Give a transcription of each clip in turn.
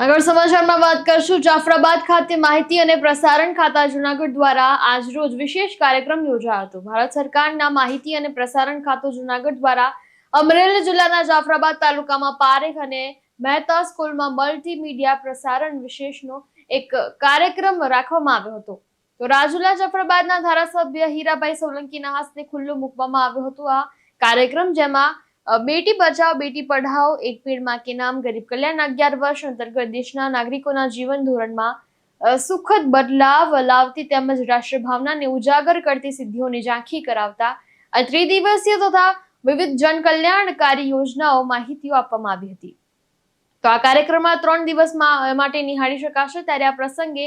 આગળ સમાચારમાં વાત કરશું જાફરાબાદ ખાતે માહિતી અને પ્રસારણ ખાતા જુનાગઢ દ્વારા આજરોજ વિશેષ કાર્યક્રમ યોજાયો હતો. ભારત સરકારના માહિતી અને પ્રસારણ ખાતું જુનાગઢ દ્વારા અમરેલી જિલ્લાના જાફરાબાદ તાલુકામાં પારેખ અને મહેતા સ્કૂલમાં મલ્ટીમીડિયા પ્રસારણ વિશેષનો એક કાર્યક્રમ રાખવામાં આવ્યો હતો. તો રાજુલા જાફરાબાદના ધારાસભ્ય હીરાભાઈ સોલંકીના હસ્તે ખુલ્લું મૂકવામાં આવ્યો હતો આ કાર્યક્રમ, જેમાં બેટી બચાવ, બેટી પઢાઓ, એક પેડમાં કે નામ ગરીબ કલ્યાણ અગિયાર વર્ષ અંતર્ગત દેશના નાગરિકોના જીવન ધોરણમાં સુખદ બદલાવ લાવતી તેમજ રાષ્ટ્રભાવનાને ઉજાગર કરતી સિદ્ધિઓની ઝાંખી કરાવતા આ ત્રિદિવસીય તથા વિવિધ જનકલ્યાણકારી યોજનાઓ માહિતીઓ આપવામાં આવી હતી. તો આ કાર્યક્રમમાં ત્રણ દિવસમાં માટે નિહાળી શકાશે. ત્યારે આ પ્રસંગે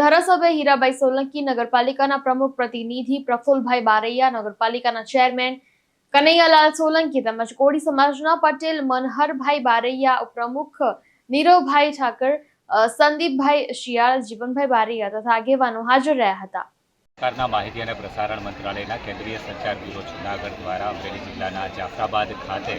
ધારાસભ્ય હીરાભાઈ સોલંકી નગરપાલિકાના પ્રમુખ પ્રતિનિધિ પ્રફુલભાઈ બારૈયા, નગરપાલિકાના ચેરમેન કનૈયાલાલ સોલંકી તેમજ કોળી સમાજના પટેલ, મનહરભાઈ બારૈયા ઉપપ્રમુખ, નીરવભાઈ ઠાકર સંદીપભાઈ શિયાળ, જીવનભાઈ બારૈયા તથા આગેવાનો હાજર રહ્યા હતા. સરકારના માહિતી અને પ્રસારણ મંત્રાલયના કેન્દ્રીય સંચાર બ્યુરો જૂનાગઢ દ્વારા અમરેલી જિલ્લાના જાફરાબાદ ખાતે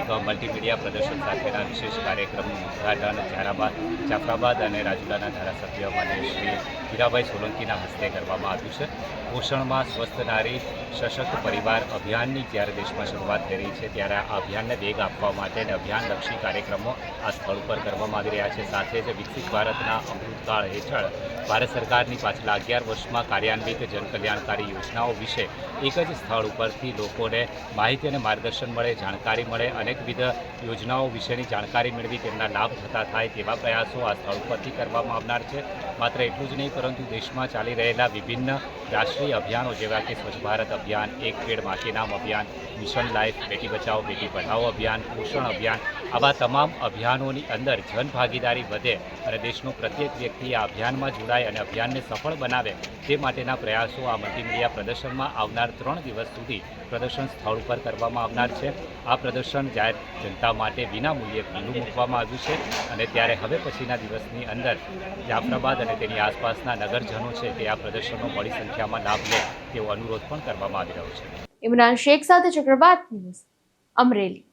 એક મલ્ટીમીડિયા પ્રદર્શન સાથેના વિશેષ કાર્યક્રમનું ઉદ્ઘાટન જારાબાદ જાફરાબાદ અને રાજુલાના ધારાસભ્ય માન્ય શ્રી હીરાભાઈ સોલંકીના હસ્તે કરવામાં આવ્યું છે. પોષણમાં સ્વસ્થ નારી સશક્ત પરિવાર અભિયાનની જ્યારે દેશમાં શરૂઆત રહી છે ત્યારે આ અભિયાનને વેગ આપવા માટે અને અભિયાનલક્ષી કાર્યક્રમો આ સ્થળ ઉપર કરવામાં આવી રહ્યા છે. સાથે જ વિકસિત ભારતના અમૃતકાળ હેઠળ ભારત સરકારની પાછલા અગિયાર વર્ષમાં કાર્યાન્વિત જનકલ્યાણકારી યોજનાઓ વિશે એક જ સ્થળ ઉપરથી લોકોને માહિતી અને માર્ગદર્શન મળે, જાણકારી મળે, અનેકવિધ યોજનાઓ વિશેની જાણકારી મેળવી તેમના લાભ થતા થાય તેવા પ્રયાસો આ સ્થળ ઉપરથી કરવામાં આવનાર છે. માત્ર એટલું જ નહીં, પરંતુ દેશમાં ચાલી રહેલા વિભિન્ન રાષ્ટ્રીય અભિયાનો જેવા કે સ્વચ્છ ભારત અભિયાન, એક પેડ માટી નામ અભિયાન, મિશન લાઈફ, બેટી બચાવો, બેટી પઢાઓ અભિયાન, પોષણ અભિયાન, આવા તમામ અભિયાનોની અંદર જનભાગીદારી વધે અને દેશનો પ્રત્યેક વ્યક્તિ આ અભિયાનમાં જોડાય અને અભિયાનને સફળ બનાવે તે માટેના પ્રયાસો આ મલ્ટીમીડિયા પ્રદર્શનમાં આવનાર ત્રણ દિવસ સુધી પ્રદર્શન સ્થળ ઉપર કરવામાં આવનાર છે. આ પ્રદર્શન જાહેર જનતા માટે વિના મૂલ્યે ખુલ્લું મૂકવામાં આવ્યું છે અને ત્યારે હવે પછીના દિવસની અંદર જાફરાબાદ અને તેની આસપાસના નગરજનો છે તે આ પ્રદર્શનનો મોડી સંખ્યામાં લાભ લે તેવો અનુરોધ પણ કરવામાં આવી રહ્યો છે. ઇમરાન શેખ સાથે ચક્રવાત ન્યૂઝ અમરેલી.